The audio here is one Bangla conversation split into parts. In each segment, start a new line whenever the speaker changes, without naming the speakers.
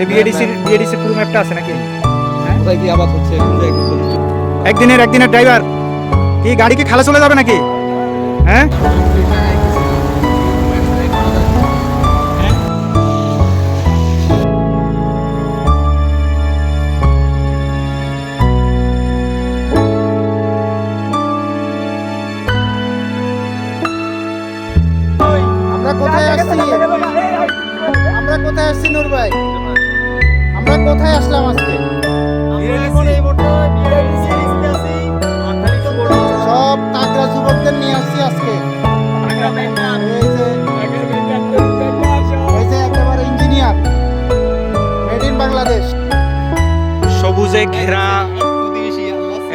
এই বিএডিসির বিএডিসির পুরো ম্যাপটা আছে নাকি?
কোথায় কি আবাদ হচ্ছে?
একদিনের একদিনের ড্রাইভার কি গাড়ি কি খালা চলে যাবে নাকি? হ্যাঁ?
আজকে। বাংলাদেশ
সবুজে ঘেরা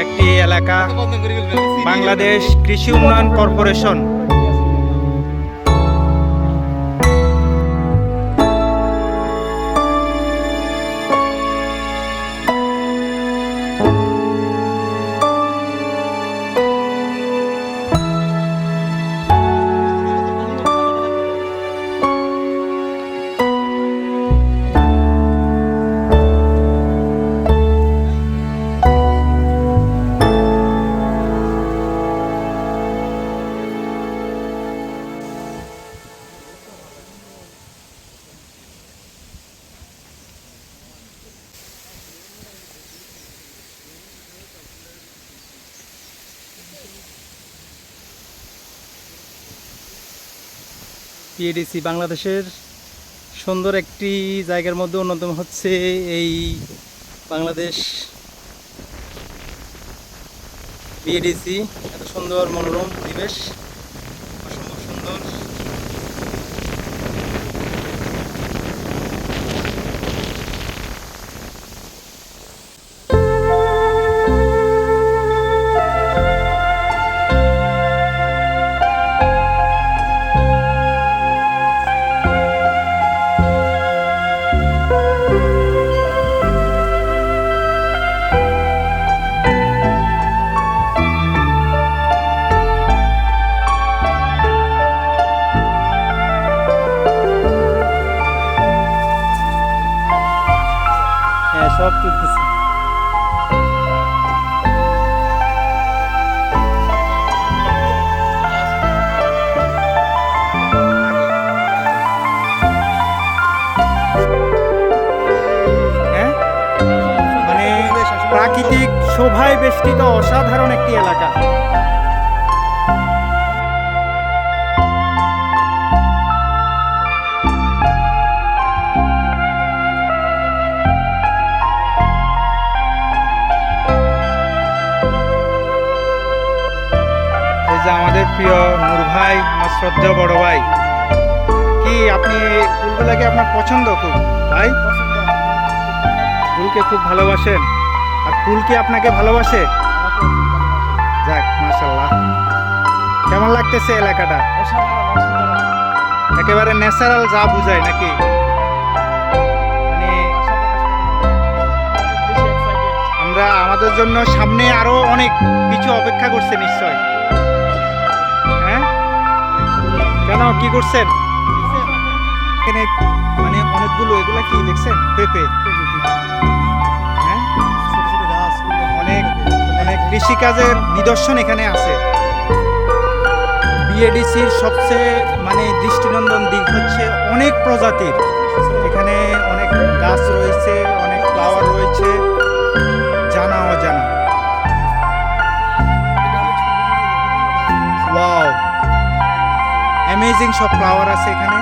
একটি এলাকা বাংলাদেশ কৃষি উন্নয়ন কর্পোরেশন। পিএডিসি বাংলাদেশের সুন্দর একটি জায়গার মধ্যে অন্যতম হচ্ছে এই বাংলাদেশ পিএডিসি এত সুন্দর মনোরম পরিবেশ। শোভায় বেষ্টিত অসাধারণ একটি এলাকা। এই যে আমাদের প্রিয় নূর ভাই আমার শ্রদ্ধেয় বড় ভাই। কি আপনি ফুলগুলাকে আপনার পছন্দ খুব? ভাই? ফুলকে খুব ভালোবাসেন? ফুল কি আপনাকে ভালোবাসে? যাক মাশাল্লাহ কেমন লাগতেছে এলাকাটা? একেবারে ন্যাচারাল যা বুঝায় নাকি? মানে আমরা আমাদের জন্য সামনে আরও অনেক কিছু অপেক্ষা করছে নিশ্চয়। হ্যাঁ? কেন, কি করছেন? মানে অনেকগুলো, এগুলা কি দেখছেন? পেঁপে। কৃষিকাজের নিদর্শন এখানে আছে। বিএডিসির সবচেয়ে মানে দৃষ্টিনন্দন দিক হচ্ছে অনেক প্রজাতির। এখানে অনেক গাছ রয়েছে, অনেক ফ্লাওয়ার রয়েছে, জানা অজানা। ওয়াও! অ্যামেজিং সব ফ্লাওয়ার আছে এখানে।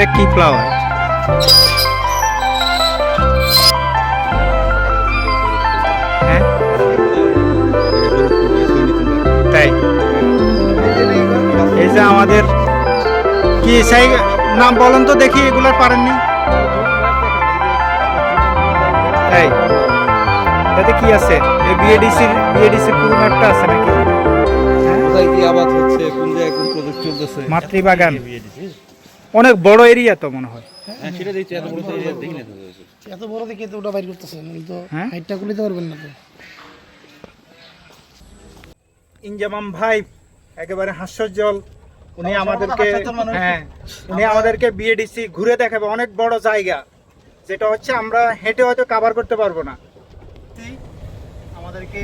এটা কি ফ্লাওয়ার হ্যাঁ? তাই। এই যে আমাদের কি সেই নাম বলেন তো দেখি এগুলোর পারেননি? তাই। এটাতে কি আছে? এই বিএডিসির বিএডিসির পুরো ম্যাপটা আছে নাকি?
কোথায় কি আবাদ হচ্ছে? কোন জায়গায় কোন প্রজেক্ট চলতেছে?
মাতৃবাগান। অনেক বড় এরিয়া তো মনে হয়।
হ্যাঁ সেটা দেখছি এত বড় area দেখি না
এত বড় দেখে তো ওটা বাইর করতেছেন তো
হ্যাঁ?
হাইটটা গুলিতে পারবেন না তো।
ইনজামাম ভাই একেবারে হাস্যজ্জ্বল। উনি আমাদেরকে হ্যাঁ উনি আমাদেরকে বিএডিসি ঘুরে দেখাবে অনেক বড় জায়গা। যেটা হচ্ছে আমরা হেঁটে হয়তো কভার করতে পারব না। আমাদেরকে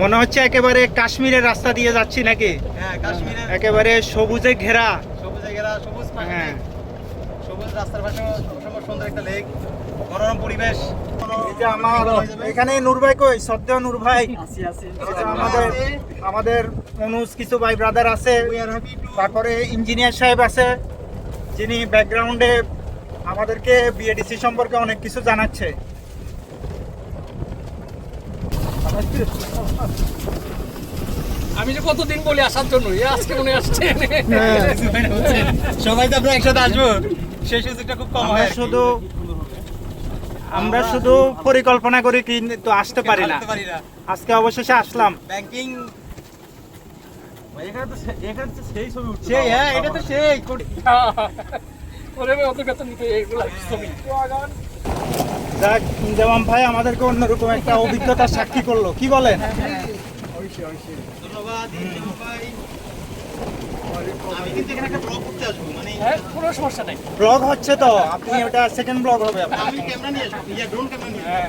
মনে হচ্ছে একেবারে কাশ্মীরের রাস্তা দিয়ে যাচ্ছি নাকি?
হ্যাঁ কাশ্মীরের
একেবারে সবুজে ঘেরা।
সবুজ ঘেরা সবুজ
হ্যাঁ।
সবুজ রাস্তার পাশে অসম্ভব সুন্দর একটা লেক মনোরম পরিবেশ।
আমার এখানে নূর ভাই কই? শ্রদ্ধেয় নূর ভাই। আমাদের আমাদের অনুজ কিছু ভাই ব্রাদার আছে। তারপরে ইঞ্জিনিয়ার সাহেব আছে। যিনি ব্যাকগ্রাউন্ডে আমাদেরকে বিএডিসি সম্পর্কে অনেক কিছু জানাচ্ছে।
আমি যে কতদিন বলি আসার জন্য? এ আজকে মনে আসছে।
সবাই তো আমরা একসাথে আসব। সেই সুযোগটা খুব কম
আমরা
হয়
শুধু আমরা শুধু পরিকল্পনা করি কিন্তু আসতে পারি না। আজকে অবশেষে আসলাম।
ব্যাংকিং হ্যাঁ এটা তো সেই
অত বেতন নিতে এগুলো ছবি।
যাক ইনজামাম ভাই আমাদেরকে অন্যরকম একটা অভিজ্ঞতার সাক্ষী করল। কি বলেন?
ধন্যবাদ ভাই। ব্লগ করতে আসব মানে
হ্যাঁ কোনো সমস্যা নাই।
ব্লগ হচ্ছে তো আপনি ওটা সেকেন্ড ব্লগ হবে
আমি ক্যামেরা নিয়ে আসব ইয়া ড্রোন ক্যামেরা নিয়ে হ্যাঁ।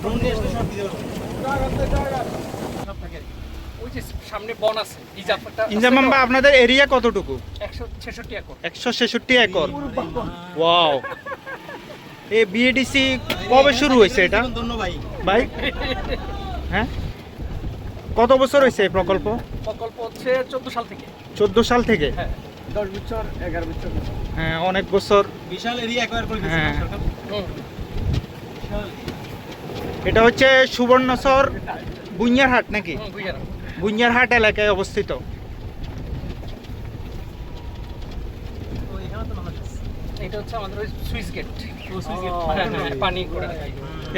ড্রোন নিয়ে আসলে সব দিতে পারব সব থাকে
ওই যে সামনে বন আছে রিজার্ভটা
ইনজামাম আপনাদের এরিয়া কতটুকু?
একর।
একশো ছেষট্টি একর। ওয়াও। এই বিএডিসি কবে শুরু হয়েছে এটা?
ভাই?
ভাই হ্যাঁ? কত বছর হয়েছে এই প্রকল্প?
প্রকল্প হচ্ছে চোদ্দ সাল থেকে।
চোদ্দ সাল থেকে?
হ্যাঁ।
দশ বছর এগারো বছর।
হ্যাঁ অনেক বছর।
বিশাল এরিয়া একবার করে দিয়েছে
হ্যাঁ।
সরকার?
এটা হচ্ছে সুবর্ণচর বুনিয়ারহাট নাকি? বুনিয়ারহাট এলাকায় অবস্থিত।
এটা হচ্ছে আমাদের সুইচ গেট। হ্যাঁ, হ্যাঁ, পানি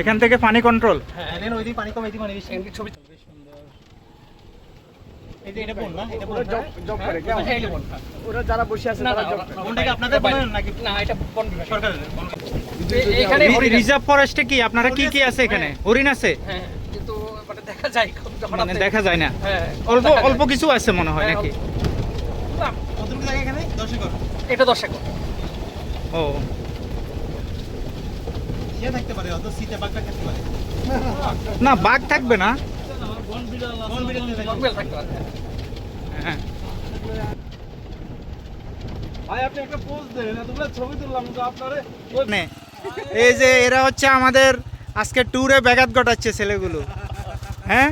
এখান থেকে পানি কন্ট্রোল
হ্যাঁ ওইদিকে পানি কম পানি বেশি।
ছবি? হ্যাঁ, এখানে।
রিজার্ভ ফরেস্টে কি? আপনারা কি কি আছে। এখানে? হরিণ আছে?
হ্যাঁ। দেখা যায়
মানে দেখা যায় না।
হ্যাঁ
অল্প অল্প কিছু আছে মনে হয়
হ্যাঁ,
নাকি?
এটা দশ একর।
ও। না বাঘ থাকবে না। হ্যাঁ।
ভাই আপনি একটা পোজ দেন ছবি তুললাম তো আপনারে।
নে, এই যে এরা হচ্ছে আমাদের আজকে ট্যুরে ব্যাঘাত ঘটাচ্ছে ছেলেগুলো। হ্যাঁ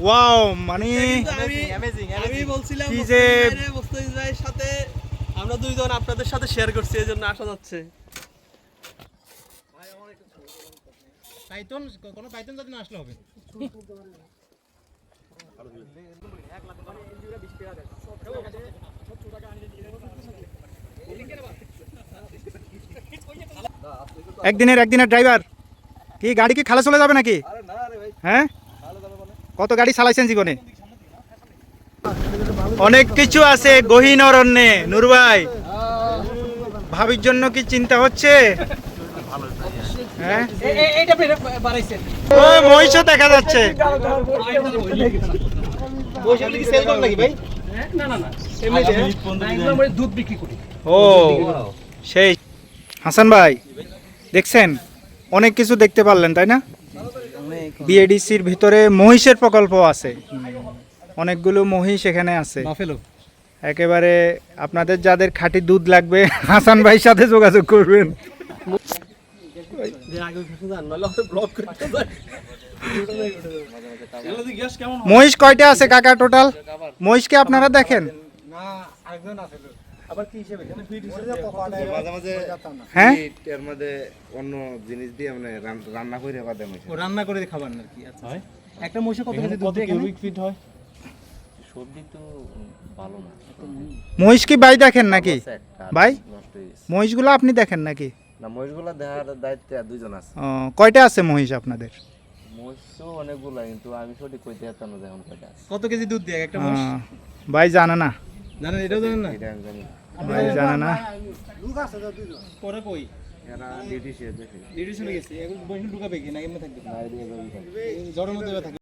ওয়াও মানে
আমি বলছিলাম
কি যে-
ভাইয়ের সাথে আমরা দুইজন আপনাদের সাথে শেয়ার করছি এই জন্য আসা যাচ্ছে।
পাইথন কোনো পাইথন যদি না আসলে হবে।
একদিনের একদিনের ড্রাইভার কি গাড়ি কি খালা চলে যাবে নাকি? হ্যাঁ? কত গাড়ি চালাইছেন জীবনে? অনেক কিছু আছে গহীন অরণ্যে। নূর ভাই ভাবির জন্য কি চিন্তা হচ্ছে? হ্যাঁ? মহিষও দেখা যাচ্ছে। ও সেই। হাসান ভাই দেখছেন? অনেক কিছু দেখতে পারলেন তাই না? বিএডিসির ভিতরে মহিষের প্রকল্প আছে। অনেকগুলো মহিষ এখানে আছে। একেবারে আপনাদের যাদের খাঁটি দুধ লাগবে হাসান ভাইয়ের সাথে যোগাযোগ করবেন।
যে আগে যান নাহলে ব্লক করতে যায়
এগুলো দিয়ে
মহিষ কয়টা আছে কাকা টোটাল দেখেন
মাঝে মাঝে
হ্যাঁ?
এর মধ্যে অন্য জিনিস দিয়ে মানে রান্না করে বাদে
ও রান্না করে খাবার নাকি? আচ্ছা একটা মহিষে কত কেজি দুধ দেয়
কিউবিক ফিট হয়?
সবজি তো ভালো না।
মহিষ। কি ভাই দেখেন নাকি? ভাই? মহিষগুলো আপনি দেখেন নাকি?
না মহিষগুলা দেখার দায়িত্বে দুজন আছে।
ও, কয়টা আছে মহিষ আপনাদের?
মহিষ তো অনেকগুলা কিন্তু আমি সঠিক কইতে পারতাম না এখন কয়টা আছে।
কত কেজি দুধ দেয় একটা মহিষ?
ভাই জানে না।
জানেন এটাও জানেন না?
এটা আমি জানি না।
ভাই জানে না।
পরে কই?
এরা ডিউটি শেষ দেখে।
ডিউটি চলে গেছে এখন বসে ঢুকাবে কি না? এমনি থাকবে। জ্বরের মধ্যে থাকবে